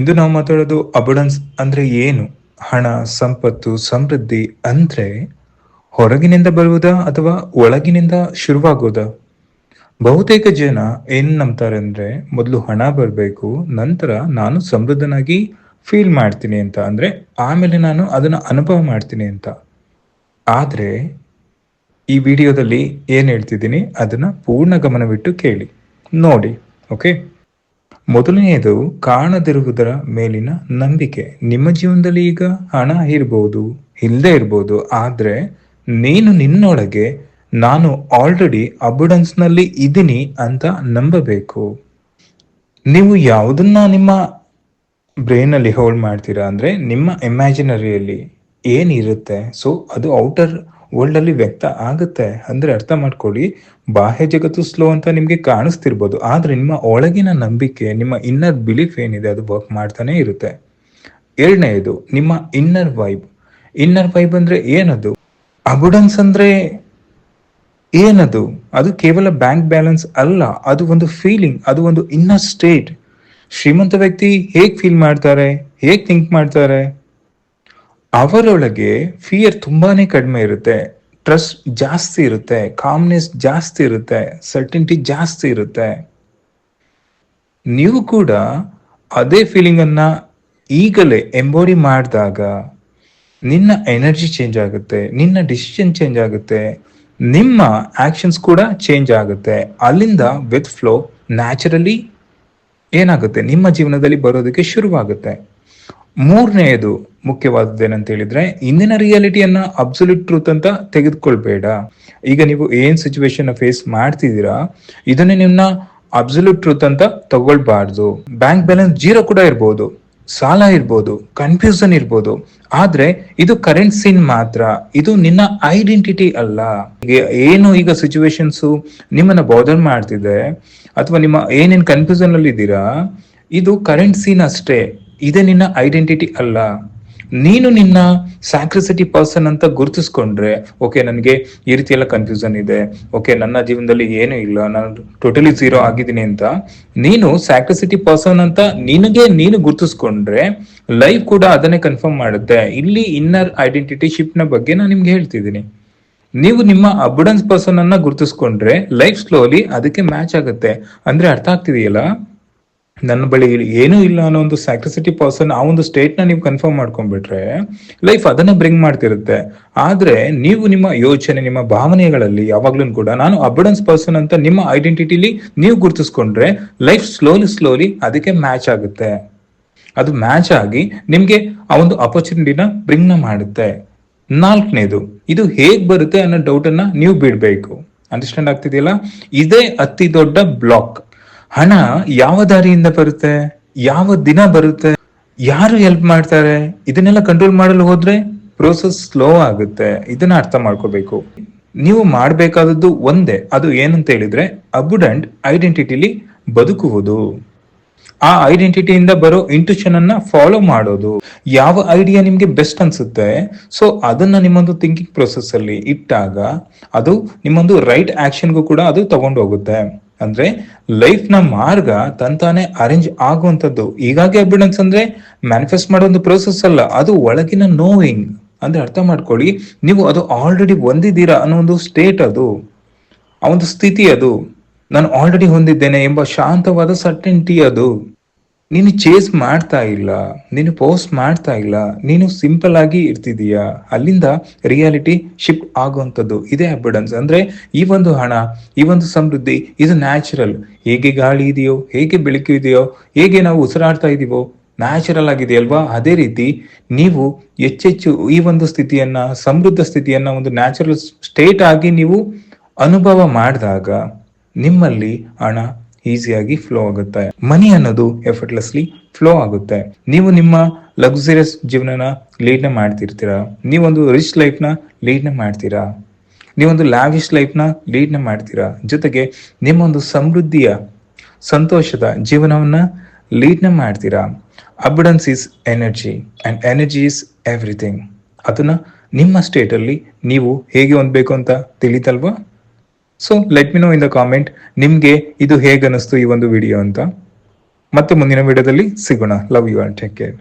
ಇಂದು ನಾವು ಮಾತಾಡೋದು ಅಬುಡೆನ್ಸ್ ಅಂದ್ರೆ ಏನು? ಹಣ, ಸಂಪತ್ತು, ಸಮೃದ್ಧಿ ಅಂದ್ರೆ ಹೊರಗಿನಿಂದ ಬರುವುದಾ ಅಥವಾ ಒಳಗಿನಿಂದ ಶುರುವಾಗೋದಾ ಬಹುತೇಕ ಜನ ಏನ್ ನಂಬ್ತಾರೆ ಅಂದ್ರೆ, ಮೊದಲು ಹಣ ಬರಬೇಕು, ನಂತರ ನಾನು ಸಮೃದ್ಧನಾಗಿ ಫೀಲ್ ಮಾಡ್ತೀನಿ ಅಂತ. ಅಂದ್ರೆ ಆಮೇಲೆ ನಾನು ಅದನ್ನ ಅನುಭವ ಮಾಡ್ತೀನಿ ಅಂತ. ಆದ್ರೆ ಈ ವಿಡಿಯೋದಲ್ಲಿ ಏನ್ ಹೇಳ್ತಿದ್ದೀನಿ? ಅದನ್ನ ಪೂರ್ಣ ಗಮನವಿಟ್ಟು ಕೇಳಿ. ನೋಡಿ ಓಕೆ ಮೊದಲನೆಯದು ಕಾಣದಿರುವುದರ ಮೇಲಿನ ನಂಬಿಕೆ. ನಿಮ್ಮ ಜೀವನದಲ್ಲಿ ಈಗ ಹಣ ಇರ್ಬೋದು, ಇಲ್ಲದೆ ಇರ್ಬೋದು, ಆದ್ರೆ ನೀನು ನಿನ್ನೊಳಗೆ, ನಾನು ಆಲ್ರೆಡಿ ಅಬುಡೆನ್ಸ್ನಲ್ಲಿ ಇದ್ದೀನಿ ಅಂತ ನಂಬಬೇಕು. ನೀವು ಯಾವುದನ್ನ ನಿಮ್ಮ ಬ್ರೈನ್ ಅಲ್ಲಿ ಹೋಲ್ಡ್ ಮಾಡ್ತೀರಾ ಅಂದ್ರೆ ನಿಮ್ಮ ಇಮ್ಯಾಜಿನರಿಯಲ್ಲಿ ಏನಿರುತ್ತೆ ಸೊ ಅದು ಔಟರ್ ವರ್ಲ್ಡ್ ಅಲ್ಲಿ ವ್ಯಕ್ತ ಆಗುತ್ತೆ ಅಂದ್ರೆ ಅರ್ಥ ಮಾಡ್ಕೊಳ್ಳಿ, ಬಾಹ್ಯ ಜಗತ್ತು ಸ್ಲೋ ಅಂತ ನಿಮ್ಗೆ ಕಾಣಿಸ್ತಿರ್ಬೋದು, ಆದ್ರೆ ನಿಮ್ಮ ಒಳಗಿನ ನಂಬಿಕೆ, ನಿಮ್ಮ ಇನ್ನರ್ ಬಿಲೀಫ್ ಏನಿದೆ ಅದು ವರ್ಕ್ ಮಾಡ್ತಾನೆ ಇರುತ್ತೆ. ಎರಡನೆಯದು, ನಿಮ್ಮ ಇನ್ನರ್ ವೈಬ್ ಇನ್ನರ್ ವೈಬ್ ಅಂದ್ರೆ ಏನದು? ಅಬುಡೆನ್ಸ್ ಅಂದ್ರೆ ಏನದು? ಅದು ಕೇವಲ ಬ್ಯಾಂಕ್ ಬ್ಯಾಲೆನ್ಸ್ ಅಲ್ಲ, ಅದು ಒಂದು ಫೀಲಿಂಗ್ ಅದು ಒಂದು ಇನ್ನರ್ ಸ್ಟೇಟ್ ಶ್ರೀಮಂತ ವ್ಯಕ್ತಿ ಹೇಗ್ ಫೀಲ್ ಮಾಡ್ತಾರೆ? ಹೇಗ್ ಥಿಂಕ್ ಮಾಡ್ತಾರೆ? ಅವರೊಳಗೆ ಫಿಯರ್ ತುಂಬಾನೇ ಕಡಿಮೆ ಇರುತ್ತೆ. ಟ್ರಸ್ಟ್ ಜಾಸ್ತಿ ಇರುತ್ತೆ. ಕಾಮ್ನೆಸ್ ಜಾಸ್ತಿ ಇರುತ್ತೆ. ಸರ್ಟಿನಿಟಿ ಜಾಸ್ತಿ ಇರುತ್ತೆ. ನೀವು ಕೂಡ ಅದೇ ಫೀಲಿಂಗ್ ಅನ್ನ ಈಗಲೇ ಎಂಬೋಡಿ ಮಾಡಿದಾಗ ನಿನ್ನ ಎನರ್ಜಿ ಚೇಂಜ್ ಆಗುತ್ತೆ. ನಿನ್ನ ಡಿಸಿಷನ್ ಚೇಂಜ್ ಆಗುತ್ತೆ. ನಿಮ್ಮ ಆಕ್ಷನ್ಸ್ ಕೂಡ ಚೇಂಜ್ ಆಗುತ್ತೆ. ಅಲ್ಲಿಂದ ವಿತ್ ಫ್ಲೋ ನ್ಯಾಚುರಲಿ ಏನಾಗುತ್ತೆ? ನಿಮ್ಮ ಜೀವನದಲ್ಲಿ ಬರೋದಕ್ಕೆ ಶುರುವಾಗುತ್ತೆ. ಮೂರನೆಯದು ಮುಖ್ಯವಾದದ್ದು ಏನಂತ ಹೇಳಿದ್ರೆ ಇಂದಿನ ರಿಯಾಲಿಟಿಯನ್ನ ಅಬ್ಸಲ್ಯೂಟ್ ಟ್ರೂತ್ ಅಂತ ತೆಗೆದುಕೊಳ್ಬೇಡ. ಈಗ ನೀವು ಏನ್ ಸಿಚುವೇಶನ್ ಫೇಸ್ ಮಾಡ್ತಿದ್ದೀರಾ, ಇದನ್ನ ನಿಮ್ನ ಅಬ್ಸಲ್ಯೂಟ್ ಟ್ರೂತ್ ಅಂತ ತಗೊಳ್ಬಾರ್ದು. ಬ್ಯಾಂಕ್ ಬ್ಯಾಲೆನ್ಸ್ ಜೀರೋ ಕೂಡ ಇರ್ಬೋದು, ಸಾಲ ಇರ್ಬೋದು ಕನ್ಫ್ಯೂಷನ್ ಇರ್ಬೋದು. ಆದ್ರೆ ಇದು ಕರೆಂಟ್ ಸೀನ್ ಮಾತ್ರ, ಇದು ನಿನ್ನ ಐಡೆಂಟಿಟಿ ಅಲ್ಲ. ಏನು ಈಗ ಸಿಚುವೇಶನ್ಸ್ ನಿಮ್ಮನ್ನ ಬಾದರ್ ಮಾಡ್ತಿದೆ, ಅಥವಾ ನಿಮ್ಮ ಏನೇನ್ ಕನ್ಫ್ಯೂಷನ್ ಅಲ್ಲಿ ಇದ್ದೀರಾ ಇದು ಕರೆಂಟ್ ಸೀನ್ ಅಷ್ಟೇ. ಇದೇ ನಿನ್ನ ಐಡೆಂಟಿಟಿ ಅಲ್ಲ. ನೀನು ನಿನ್ನ ಸ್ಯಾಕ್ರಿಸಿಟಿ ಪರ್ಸನ್ ಅಂತ ಗುರುತಿಸ್ಕೊಂಡ್ರೆ ಓಕೆ ನನಗೆ ಈ ರೀತಿ ಎಲ್ಲ ಕನ್ಫ್ಯೂಷನ್ ಇದೆ. ಓಕೆ ನನ್ನ ಜೀವನದಲ್ಲಿ ಏನೂ ಇಲ್ಲ, ನಾನು ಟೋಟಲಿ ಝೀರೋ ಆಗಿದ್ದೀನಿ ಅಂತ. ನೀನು ಸ್ಯಾಕ್ರಿಸಿಟಿ ಪರ್ಸನ್ ಅಂತ ನಿನಗೆ ನೀನು ಗುರುತಿಸ್ಕೊಂಡ್ರೆ ಲೈಫ್ ಕೂಡ ಅದನ್ನೇ ಕನ್ಫರ್ಮ್ ಮಾಡುತ್ತೆ. ಇಲ್ಲಿ ಇನ್ನರ್ ಐಡೆಂಟಿಟಿ ಶಿಫ್ಟ್ನ ಬಗ್ಗೆ ನಾನು ನಿಮ್ಗೆ ಹೇಳ್ತಿದ್ದೀನಿ. ನೀವು ನಿಮ್ಮ ಅಬುಡೆನ್ಸ್ ಪರ್ಸನ್ ಅನ್ನ ಗುರುತಿಸ್ಕೊಂಡ್ರೆ ಲೈಫ್ ಸ್ಲೋಲಿ ಅದಕ್ಕೆ ಮ್ಯಾಚ್ ಆಗುತ್ತೆ. ಅಂದ್ರೆ ಅರ್ಥ ಆಗ್ತಿದೆಯಲ್ಲ? ನನ್ನ ಬಳಿ ಏನೂ ಇಲ್ಲ ಅನ್ನೋ ಒಂದು ಸ್ಯಾಕ್ರಿಸಿಟಿ ಪರ್ಸನ್ ಆ ಒಂದು ಸ್ಟೇಟ್ನ ನೀವು ಕನ್ಫರ್ಮ್ ಮಾಡ್ಕೊಂಡ್ಬಿಟ್ರೆ ಲೈಫ್ ಅದನ್ನ ಬ್ರಿಂಗ್ ಮಾಡ್ತಿರುತ್ತೆ. ಆದ್ರೆ ನೀವು ನಿಮ್ಮ ಯೋಚನೆ, ನಿಮ್ಮ ಭಾವನೆಗಳಲ್ಲಿ ಯಾವಾಗ್ಲೂ ಕೂಡ ನಾನು ಅಬುಡೆನ್ಸ್ ಪರ್ಸನ್ ಅಂತ ನಿಮ್ಮ ಐಡೆಂಟಿಟಿಲಿ ನೀವು ಗುರುತಿಸ್ಕೊಂಡ್ರೆ ಲೈಫ್ ಸ್ಲೋಲಿ ಸ್ಲೋಲಿ ಅದಕ್ಕೆ ಮ್ಯಾಚ್ ಆಗುತ್ತೆ. ಅದು ಮ್ಯಾಚ್ ಆಗಿ ನಿಮ್ಗೆ ಆ ಒಂದು ಅಪರ್ಚುನಿಟಿನ ಬ್ರಿಂಗ್ನ ಮಾಡುತ್ತೆ. ನಾಲ್ಕನೇದು, ಇದು ಹೇಗ್ ಬರುತ್ತೆ ಅನ್ನೋ ಡೌಟ್ ಅನ್ನ ನೀವು ಬಿಡ್ಬೇಕು. ಅಂಡರ್ಸ್ಟ್ಯಾಂಡ್ ಆಗ್ತಿದೆಯಲ್ಲ? ಇದೇ ಅತಿ ದೊಡ್ಡ ಬ್ಲಾಕ್ ಹಣ ಯಾವ ದಾರಿಯಿಂದ ಬರುತ್ತೆ? ಯಾವ ದಿನ ಬರುತ್ತೆ? ಯಾರು ಹೆಲ್ಪ್ ಮಾಡ್ತಾರೆ? ಇದನ್ನೆಲ್ಲ ಕಂಟ್ರೋಲ್ ಮಾಡಲು ಹೋದ್ರೆ ಪ್ರೋಸೆಸ್ ಸ್ಲೋ ಆಗುತ್ತೆ. ಇದನ್ನ ಅರ್ಥ ಮಾಡ್ಕೋಬೇಕು. ನೀವು ಮಾಡಬೇಕಾದದ್ದು ಒಂದೇ. ಅದು ಏನಂತ ಹೇಳಿದ್ರೆ ಅಬುಡೆಂಟ್ ಐಡೆಂಟಿಟಿಲಿ ಬದುಕುವುದು. ಆ ಐಡೆಂಟಿಟಿಯಿಂದ ಬರೋ ಇಂಟ್ಯೂಷನ್ ಅನ್ನ ಫಾಲೋ ಮಾಡೋದು. ಯಾವ ಐಡಿಯಾ ನಿಮ್ಗೆ ಬೆಸ್ಟ್ ಅನ್ಸುತ್ತೆ? ಸೊ ಅದನ್ನ ನಿಮ್ಮೊಂದು ಥಿಂಕಿಂಗ್ ಪ್ರೊಸೆಸ್ ಅಲ್ಲಿ ಇಟ್ಟಾಗ ಅದು ನಿಮ್ಮೊಂದು ರೈಟ್ ಆಕ್ಷನ್ಗೂ ಕೂಡ ಅದು ತಗೊಂಡು ಹೋಗುತ್ತೆ ಅಂದ್ರೆ ಲೈಫ್ನ ಮಾರ್ಗ ತಂತಾನೆ ಅರೇಂಜ್ ಆಗುವಂತದ್ದು ಹೀಗಾಗಿ ಅಬಿಡೆನ್ಸ್ ಅಂದ್ರೆ ಮ್ಯಾನಿಫೆಸ್ಟ್ ಮಾಡೋ ಒಂದು ಪ್ರೋಸೆಸ್ ಅಲ್ಲ, ಅದು ಒಳಗಿನ ನೋವಿಂಗ್ ಅಂದ್ರೆ ಅರ್ಥ ಮಾಡ್ಕೊಳ್ಳಿ, ನೀವು ಅದು ಆಲ್ರೆಡಿ ಹೊಂದಿದ್ದೀರಾ ಅನ್ನೋ ಒಂದು ಸ್ಟೇಟ್ ಅದು, ಆ ಒಂದು ಸ್ಥಿತಿ ಅದು. ನಾನು ಆಲ್ರೆಡಿ ಹೊಂದಿದ್ದೇನೆ ಎಂಬ ಶಾಂತವಾದ ಸರ್ಟೆಂಟಿ ಅದು. ನೀನು ಚೇಸ್ ಮಾಡ್ತಾ ಇಲ್ಲ, ನೀನು ಪೋಸ್ಟ್ ಮಾಡ್ತಾ ಇಲ್ಲ, ನೀನು ಸಿಂಪಲ್ ಆಗಿ ಇರ್ತಿದೀಯಾ? ಅಲ್ಲಿಂದ ರಿಯಾಲಿಟಿ ಶಿಫ್ಟ್ ಆಗುವಂಥದ್ದು ಇದೇ ಅಬಿಡನ್ಸ್ ಅಂದ್ರೆ ಈ ಒಂದು ಹಣ, ಈ ಒಂದು ಸಮೃದ್ಧಿ, ಇದು ನ್ಯಾಚುರಲ್ ಹೇಗೆ ಗಾಳಿ ಇದೆಯೋ, ಹೇಗೆ ಬೆಳಕು ಇದೆಯೋ, ಹೇಗೆ ನಾವು ಉಸಿರಾಡ್ತಾ ಇದೀವೋ ನ್ಯಾಚುರಲ್ ಆಗಿದೆಯಲ್ವಾ? ಅದೇ ರೀತಿ ನೀವು ಹೆಚ್ಚೆಚ್ಚು ಈ ಒಂದು ಸ್ಥಿತಿಯನ್ನ, ಸಮೃದ್ಧ ಸ್ಥಿತಿಯನ್ನ, ಒಂದು ನ್ಯಾಚುರಲ್ ಸ್ಟೇಟ್ ಆಗಿ ನೀವು ಅನುಭವ ಮಾಡಿದಾಗ ನಿಮ್ಮಲ್ಲಿ ಹಣ ಈಸಿಯಾಗಿ ಫ್ಲೋ ಆಗುತ್ತೆ. ಮನಿ ಅನ್ನೋದು ಎಫರ್ಟ್ಲೆಸ್ಲಿ ಫ್ಲೋ ಆಗುತ್ತೆ. ನೀವು ನಿಮ್ಮ ಲಕ್ಸುರಿಯಸ್ ಜೀವನನ ಲೀಡ್ನ ಮಾಡ್ತಿರ್ತೀರಾ? ನೀವೊಂದು ರಿಚ್ ಲೈಫ್ನ ಲೀಡ್ನ ಮಾಡ್ತೀರಾ? ನೀವೊಂದು ಲ್ಯಾವಿಶ್ ಲೈಫ್ನ ಲೀಡ್ನ ಮಾಡ್ತೀರಾ? ಜೊತೆಗೆ ನಿಮ್ಮೊಂದು ಸಮೃದ್ಧಿಯ, ಸಂತೋಷದ ಜೀವನವನ್ನ ಲೀಡ್ನ ಮಾಡ್ತೀರಾ? Abundance is energy and energy is everything ಅದನ್ನ ನಿಮ್ಮ ಸ್ಟೇಟ್ ಅಲ್ಲಿ ನೀವು ಹೇಗೆ ಹೊಂದ್ಬೇಕು ಅಂತ ತಿಳಿತಲ್ವಾ? So let me know in the comment ನಿಮ್ಗೆ ಇದು ಹೇಗೆ ಅನಿಸ್ತು ಈ ಒಂದು ವಿಡಿಯೋ ಅಂತ. ಮತ್ತೆ ಮುಂದಿನ ವಿಡಿಯೋದಲ್ಲಿ ಸಿಗೋಣ. Love you all take care